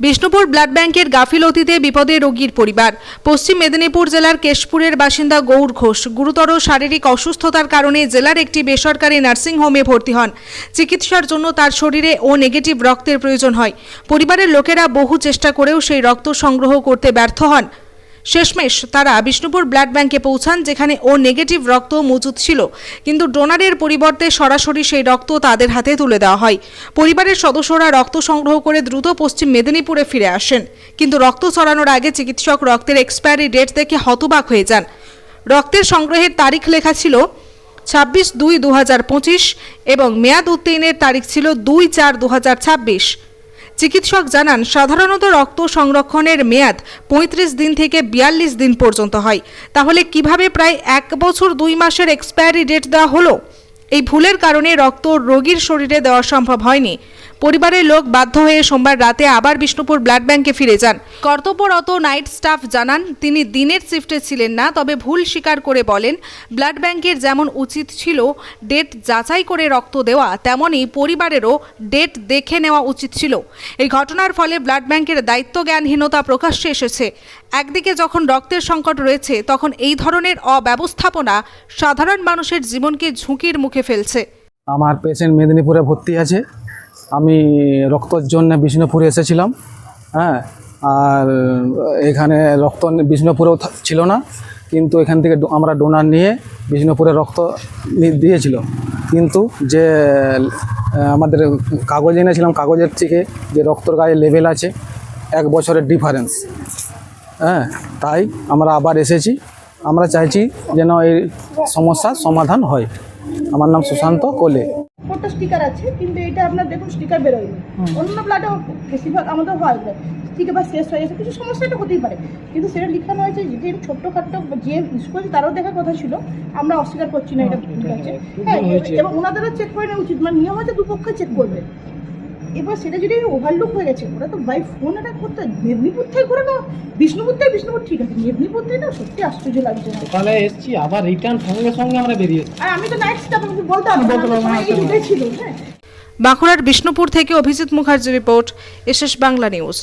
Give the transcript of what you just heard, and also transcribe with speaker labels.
Speaker 1: Bishnupur blood ব্যাংকের গাফিলতিতে বিপদে রোগীর পরিবার। পশ্চিম মেদিনীপুর জেলার কেশপুরের বাসিন্দা গৌর ঘোষ গুরুতর শারীরিক অসুস্থতার কারণে জেলার একটি বেসরকারি নার্সিংহোমে ভর্তি হন। চিকিৎসার জন্য তার শরীরে ও নেগেটিভ রক্তের প্রয়োজন হয়। পরিবারের লোকেরা বহু চেষ্টা করেও সেই রক্ত সংগ্রহ করতে ব্যর্থ হন। শেষমেশ তারা বিষ্ণুপুর ব্লাড ব্যাংকে পৌঁছান, যেখানে ও নেগেটিভ রক্ত মজুদ ছিল। কিন্তু ডোনারের পরিবর্তে সরাসরি সেই রক্ত তাদের হাতে তুলে দেওয়া হয়। পরিবারের সদস্যরা রক্ত সংগ্রহ করে দ্রুত পশ্চিম মেদিনীপুরে ফিরে আসেন। কিন্তু রক্ত ছড়ানোর আগে চিকিৎসক রক্তের এক্সপায়ারি ডেট দেখে হতবাক হয়ে যান। রক্তের সংগ্রহের তারিখ লেখা ছিল ছাব্বিশ দুই দু এবং মেয়াদ উত্তীর্ণের তারিখ ছিল দুই চার দু চিকিৎসক জানান, সাধারণত রক্ত সংরক্ষণের মেয়াদ পঁয়ত্রিশ দিন থেকে বিয়াল্লিশ দিন পর্যন্ত হয়। তাহলে কীভাবে প্রায় এক বছর দুই মাসের এক্সপায়ারি ডেট দেওয়া হলো? এই ভুলের কারণে রক্ত রোগীর শরীরে দেওয়া সম্ভব হয়নি। পরিবারের লোক বাধ্য হয়ে সোমবার রাতে আবার বিষ্ণুপুর ব্লাড ব্যাংকে ফিরে যান। কর্তব্যরত নাইট স্টাফ জানান, তিনি দিনের শিফটে ছিলেন না, তবে ভুল স্বীকার করে বলেন, ব্লাড ব্যাংকের যেমন উচিত ছিল ডেট যাচাই করে রক্ত দেওয়া তেমনই পরিবারেরও ডেট দেখে নেওয়া উচিত ছিল। এই ঘটনার ফলে ব্লাড ব্যাংকের দায়িত্ব জ্ঞানহীনতা প্রকাশ্যে এসেছে। একদিকে যখন রক্তের সংকট রয়েছে, তখন এই ধরনের অব্যবস্থাপনা সাধারণ মানুষের জীবনকে ঝুঁকির মুখে ফেলছে।
Speaker 2: আমার পেশেন্ট মেদিনীপুরে ভর্তি আছে। আমি রক্তর জন্য বিষ্ণুপুরে এসেছিলাম হ্যাঁ? আর এখানে রক্ত বিষ্ণুপুরেও ছিল না, কিন্তু এখান থেকে আমরা ডোনার নিয়ে বিষ্ণুপুরে রক্ত দিয়েছিল। কিন্তু যে আমাদের কাগজ এনেছিলাম, কাগজের থেকে যে রক্তর গায়ে লেভেল আছে, এক বছরের ডিফারেন্স হ্যাঁ? তাই আমরা আবার এসেছি। আমরা চাইছি যেন এই সমস্যার সমাধান হয়। আমার নাম সুশান্ত কোলে।
Speaker 3: ফটো স্টিকার আছে কিন্তু এটা আপনার দেখুন স্টিকার বেরোয়নি। অন্য ব্লাডে বেশিরভাগ আমাদের হয় স্টিকার বা শেষ হয়ে গেছে কিছু সমস্যা এটা হতেই পারে। কিন্তু সেটা লিখানো হয়েছে যে ছোট্টখাট্ট যে স্কুল তারও দেখার কথা ছিল। আমরা অস্বীকার করছি না এটা ঠিক আছে। হ্যাঁ এবং ওনাদেরও চেক করে নেওয়া উচিত। মানে নিয়ম হয়েছে দুপক্ষে চেক করবে। এবার সেটা যদি ওভারলুক হয়ে গেছে ওরা তো বাই ফোন এটা করতে মেদিনীপুর থেকে করে না বিষ্ণুপুর থেকে বিষ্ণুপুর ঠিক আছে মেদিনীপুর থেকে না সত্যি আশ্চর্য লাগছে তাহলে
Speaker 4: সকালে এসছি আবার রিটার্ন সঙ্গে সঙ্গে আমরা বেরিয়ে এসেছি।
Speaker 3: আর আমি তো নাইট স্টাফ বলতাম
Speaker 4: বলতে পারব না,
Speaker 3: এই দুটোই ছিল হ্যাঁ।
Speaker 1: বাঁকুড়ার বিষ্ণুপুর থেকে Abhijit Mukherjee report SS Bangla news.